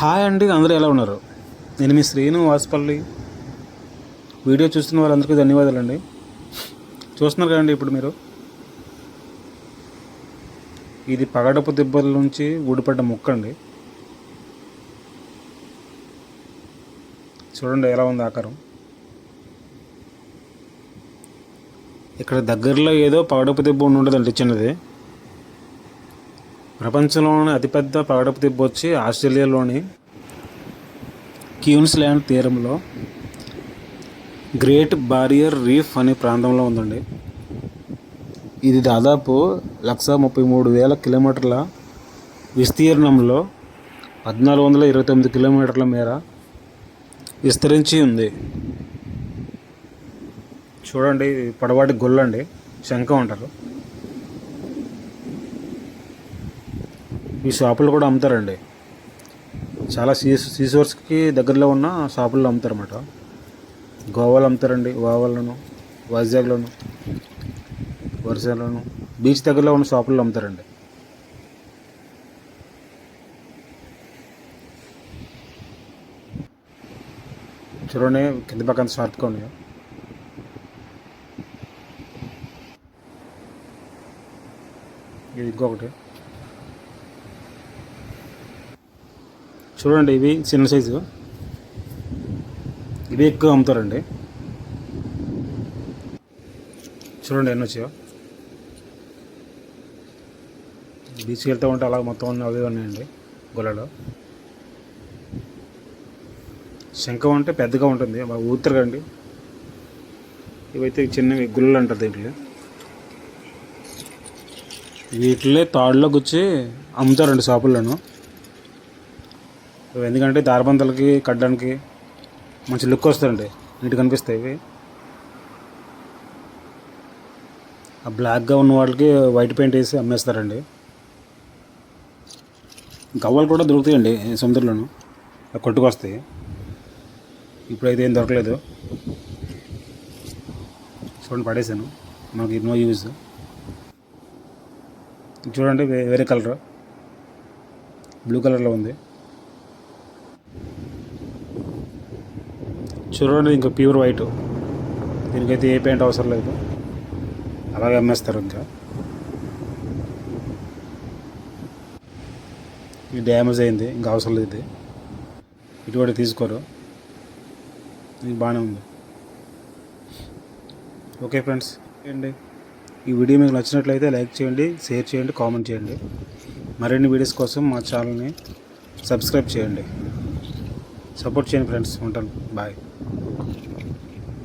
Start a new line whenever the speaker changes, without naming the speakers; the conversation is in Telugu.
హాయ్ అండి అందరూ ఎలా ఉన్నారు? నేను మీ శ్రీను వాసుపల్లి. వీడియో చూస్తున్న ధన్యవాదాలు అండి చూస్తున్నారు కదండి ఇప్పుడు మీరు? ఇది పగడపు దెబ్బల నుంచి ఊడిపడ్డ ముక్క అండి చూడండి ఎలా ఉంది ఆకారం. ఇక్కడ దగ్గరలో ఏదో పగడపు దెబ్బ ఉండి ఉండదండి చిన్నది. ప్రపంచంలోని అతిపెద్ద పగడపు దెబ్బ వచ్చి ఆస్ట్రేలియాలోని క్యూన్స్లాండ్ తీరంలో గ్రేట్ బారియర్ రీఫ్ అనే ప్రాంతంలో ఉందండి. ఇది దాదాపు లక్ష ముప్పై మూడు వేల కిలోమీటర్ల విస్తీర్ణంలో పద్నాలుగు వందల ఇరవై తొమ్మిది కిలోమీటర్ల మేర విస్తరించి ఉంది. చూడండి పొడవాటి గొల్లండి శంఖం అంటారు. ఈ షాపులు కూడా అమ్ముతారండి. చాలా సీ సీసోర్స్కి దగ్గరలో ఉన్న షాపుల్లో అమ్ముతారన్నమాట. గోవాలో అమ్ముతారండి గోవాలోను వైజాగ్లోను వరుసలోను బీచ్ దగ్గరలో ఉన్న షాపుల్లో అమ్ముతారండి. చూడండి కింద పక్కన షార్ప్గా ఉన్నాయో ఇది ఇంకొకటి. చూడండి ఇవి చిన్న సైజు. ఇవి ఎక్కువ అమ్ముతారండి. చూడండి ఎన్ని వచ్చాయో. బీచ్కి వెళ్తూ ఉంటే అలా మొత్తం అన్నీ అవి ఉన్నాయండి గొల్లలో శంఖం అంటే పెద్దగా ఉంటుంది బాగా ఊతరుగండి ఇవైతే చిన్నవి గుల్లలు అంటారు దీంట్లో. వీటిలో తాడులో గుచ్చి అమ్ముతారండి షాపుల్లోనూ. ఎందుకంటే దారబంతలకి కట్టడానికి మంచి లుక్ వస్తుందండి నీట్గా కనిపిస్తాయి ఇవి. ఆ బ్లాక్గా ఉన్న వాళ్ళకి వైట్ పెయింట్ వేసి అమ్మేస్తారండి. గవ్వలు కూడా దొరుకుతాయండి సముద్రంలోను. కొట్టుకొస్తాయి. ఇప్పుడైతే ఏం దొరకలేదు. చూడండి పడేసాను మనకి నో యూజ్ చూడండి వేరే కలర్ బ్లూ కలర్లో ఉంది. చూడండి ఇంకా ప్యూర్ వైట్. దీనికైతే ఏ పెయింట్ అవసరం లేదు. అలాగే అమ్మేస్తారు ఇంకా. ఇది డ్యామేజ్ అయింది ఇంకా అవసరం లేదు ఇది. ఇటువంటి తీసుకోరు. ఇది బాగానే ఉంది. ఓకే ఫ్రెండ్స్ అండి ఈ వీడియో మీకు నచ్చినట్లయితే లైక్ చేయండి షేర్ చేయండి కామెంట్ చేయండి. మరిన్ని వీడియోస్ కోసం మా ఛానల్ని సబ్స్క్రైబ్ చేయండి. సపోర్ట్ చేయండి ఫ్రెండ్స్ ఉంటాను. బాయ్.